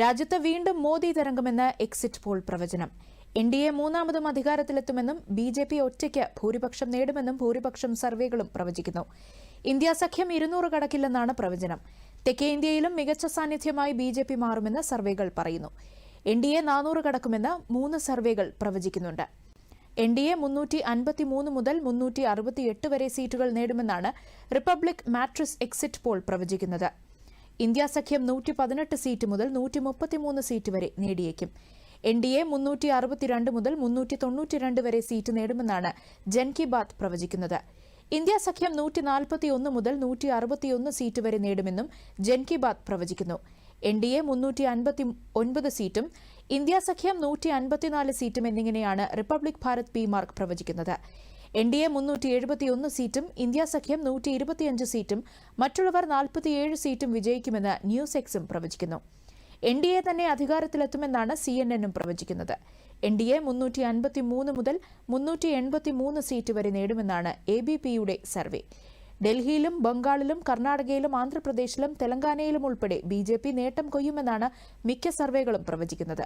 രാജ്യത്ത് വീണ്ടും മോദി തരംഗമെന്ന് എക്സിറ്റ് പോൾ പ്രവചനം. എൻ ഡി എ മൂന്നാമതും അധികാരത്തിലെത്തുമെന്നും ബി ജെ പി ഒറ്റയ്ക്ക് ഭൂരിപക്ഷം നേടുമെന്നും ഭൂരിപക്ഷം സർവേകളും പ്രവചിക്കുന്നു. ഇന്ത്യ സഖ്യം ഇരുന്നൂറ് കടക്കില്ലെന്നാണ് പ്രവചനം. തെക്കേ ഇന്ത്യയിലും മികച്ച സാന്നിധ്യമായി ബി ജെ പി മാറുമെന്ന് സർവേകൾ പറയുന്നു. എൻ ഡി എ നാനൂറ് കടക്കുമെന്ന് മൂന്ന് സർവേകൾ പ്രവചിക്കുന്നുണ്ട്. എൻ ഡി എ മുന്നൂറ്റി അൻപത്തിമൂന്ന് മുതൽ മുന്നൂറ്റി അറുപത്തിയെട്ട് വരെ സീറ്റുകൾ നേടുമെന്നാണ് റിപ്പബ്ലിക് മാട്രിസ് എക്സിറ്റ് പോൾ പ്രവചിക്കുന്നത്. ഇന്ത്യ സഖ്യം നൂറ്റി പതിനെട്ട് സീറ്റ് മുതൽ നൂറ്റി മുപ്പത്തിമൂന്ന് സീറ്റ് വരെ നേടിയേക്കും. എൻ ഡി എ മുന്നൂറ്റി അറുപത്തിരണ്ട് മുതൽ മുന്നൂറ്റി തൊണ്ണൂറ്റിരണ്ട് വരെ സീറ്റ് നേടുമെന്നാണ് ജൻ കി ബാത് പ്രവചിക്കുന്നത്. ഇന്ത്യ സഖ്യം നൂറ്റി നാൽപ്പത്തിയൊന്ന് മുതൽ നൂറ്റി അറുപത്തിയൊന്ന് സീറ്റ് വരെ നേടുമെന്നും ജൻ കി ബാത് പ്രവചിക്കുന്നു. എൻ ഡി എ മുന്നൂറ്റി അൻപത്തി ഒൻപത് സീറ്റും ഇന്ത്യ സഖ്യം നൂറ്റി അൻപത്തിനാല് സീറ്റും എന്നിങ്ങനെയാണ് റിപ്പബ്ലിക് ഭാരത് പി മാർക്ക് പ്രവചിക്കുന്നത്. എൻ ഡി എ മുന്നൂറ്റി എഴുപത്തിയൊന്ന് സീറ്റും ഇന്ത്യ സഖ്യം നൂറ്റി ഇരുപത്തിയഞ്ച് സീറ്റും മറ്റുള്ളവർ നാൽപ്പത്തിയേഴ് സീറ്റും വിജയിക്കുമെന്ന് ന്യൂസ് എക്സും പ്രവചിക്കുന്നു. എൻ ഡി എ തന്നെ അധികാരത്തിലെത്തുമെന്നാണ് സി എൻ എന്നും പ്രവചിക്കുന്നത്. എൻ ഡി എ മുന്നൂറ്റി അൻപത്തിമൂന്ന് മുതൽ മുന്നൂറ്റി എൺപത്തിമൂന്ന് സീറ്റ് വരെ നേടുമെന്നാണ് എ ബി പിയുടെ സർവേ. ഡൽഹിയിലും ബംഗാളിലും കർണാടകയിലും ആന്ധ്രാപ്രദേശിലും തെലങ്കാനയിലും ഉൾപ്പെടെ ബി ജെ പി നേട്ടം കൊയ്യുമെന്നാണ് മിക്ക സർവേകളും പ്രവചിക്കുന്നത്.